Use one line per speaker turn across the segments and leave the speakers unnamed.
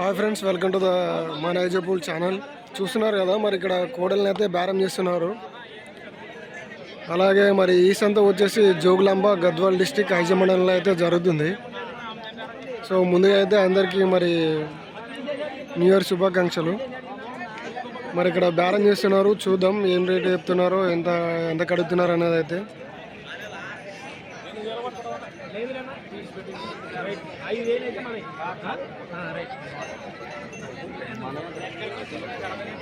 Hi friends welcome to the మా నైజపూల్ channel. చూస్తున్నారు కదా మరి ఇక్కడ కోడల్ని అయితే బేరం చేస్తున్నారు. అలాగే మరి ఈ సంత వచ్చేసి జోగులాంబ గద్వాల్ డిస్టిక్ ఐజ మండలంలో అయితే జరుగుతుంది. సో ముందుగా అయితే అందరికీ మరి న్యూ ఇయర్ శుభాకాంక్షలు. మరి ఇక్కడ బేరం చేస్తున్నారు చూద్దాం ఏం రేట్ చెప్తున్నారో ఎంత ఎంత కడుగుతున్నారు అనేది అయితే.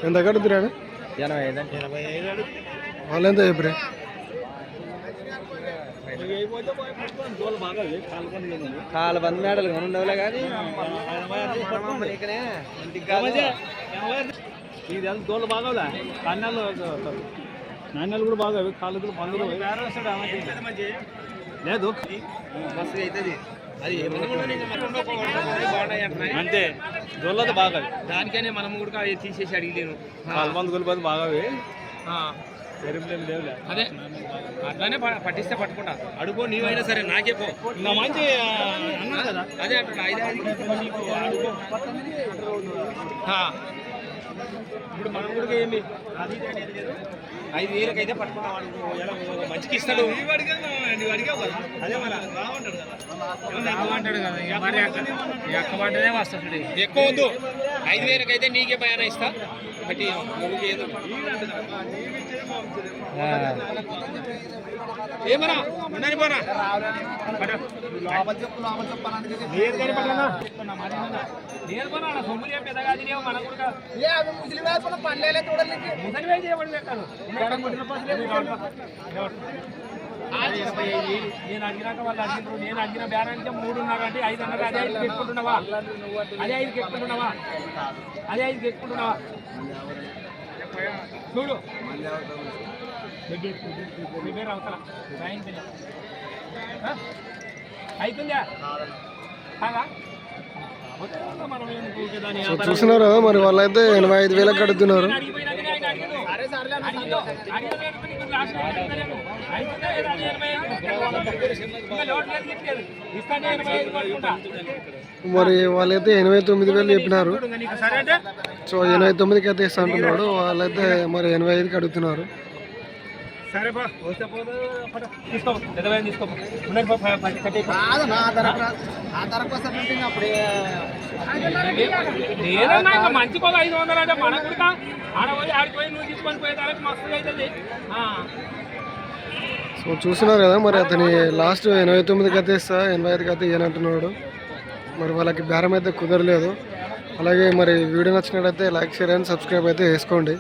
ఎంత కడుగుతురా
ఎనభై ఐదు అంటే ఎనభై ఐదు
వాళ్ళు ఎంత చెప్పరే
కాల బంద్ మేడలు కొని ఉండవులే కానీ.
ఇది దోళ్ళు బాగోలే కన్యాలు నాణ్యాలు కూడా బాగా కాళ్ళు కూడా మందులు లేదు
మస్తుగా అవుతుంది.
అంతే. దోళ్ళది బాగా
దానికనే మనం కూడా తీసేసి అడిగలేను.
కాలు మందు గొల్లు మంది బాగావి
అదే. అట్లానే పట్టిస్తే పట్టుకుంటా. అడుగో నీవైనా సరే నాకే పో.
మంచి అన్నా కదా.
అదే అంటున్నా ఐదు అడుగో. ఇప్పుడు మనం కూడా ఏమి? అది లేదు. ఐదు వేలకైతే పట్టుకుంటాం అడుగు ఎలా మంచికి ఇస్తాడు. అదే మన బాగుంటాడు కదా. మరి ఎక్క పడ్డదే వస్తుంది ఎక్కువ వద్దు. ఐదు వేలకైతే నీకే పైన ఇస్తా. ఏమరా ఉన్నని పోనా
నేను కనపడనా నేను పనా సొమ్ములు ఏం పెద్దగా అది నేను అడిగినాక వాళ్ళు అడిగినారు నేను అడిగిన బేరానికి మూడున్నర అంటే ఐదు అన్నది అదే ఐదు పెట్టుకుంటున్నావా? అదే ఐదు పెట్టుకుంటున్నావా? అదే ఐదు పెట్టుకుంటున్నావా? చూడు. మీ పేరు అవతల అవుతుందా కాదా?
కదా మరి వాళ్ళైతే ఎనభై ఐదు వేలకు కడుగుతున్నారు మరి వాళ్ళైతే ఎనభై తొమ్మిది వేలు చెప్పినారు. సో ఎనభై తొమ్మిదికి అయితే ఇస్తా అంటున్నాడు. వాళ్ళైతే మరి ఎనభై ఐదుకి అడుగుతున్నారు.
సరే బా వస్తే పోతే పద. తీసుకో పెద్దవైన తీసుకో ఉన్నది బా, ప- ప- కట్టేయ్. లేదన్నా ఇంకా మంచి పోగా ఐదు వందలు అంటే మన కూడా ఆడ పోయి ఆడికి పోయి నువ్వు తీసుకొని పోయేదానికి మస్తు అవుతుంది ఆ.
సో చూస్తున్నారు కదా మరి అతని లాస్ట్ ఎనభై తొమ్మిదికి అయితే ఇస్తా ఎనభై ఐదుకి అయితే ఇయ్యనంటున్నాడు మరి వాళ్ళకి బేరం అయితే కుదరలేదు అలాగే మరి వీడియో నచ్చినట్లయితే లైక్ షేర్ అండ్ సబ్స్క్రైబ్ అయితే చేసుకోండి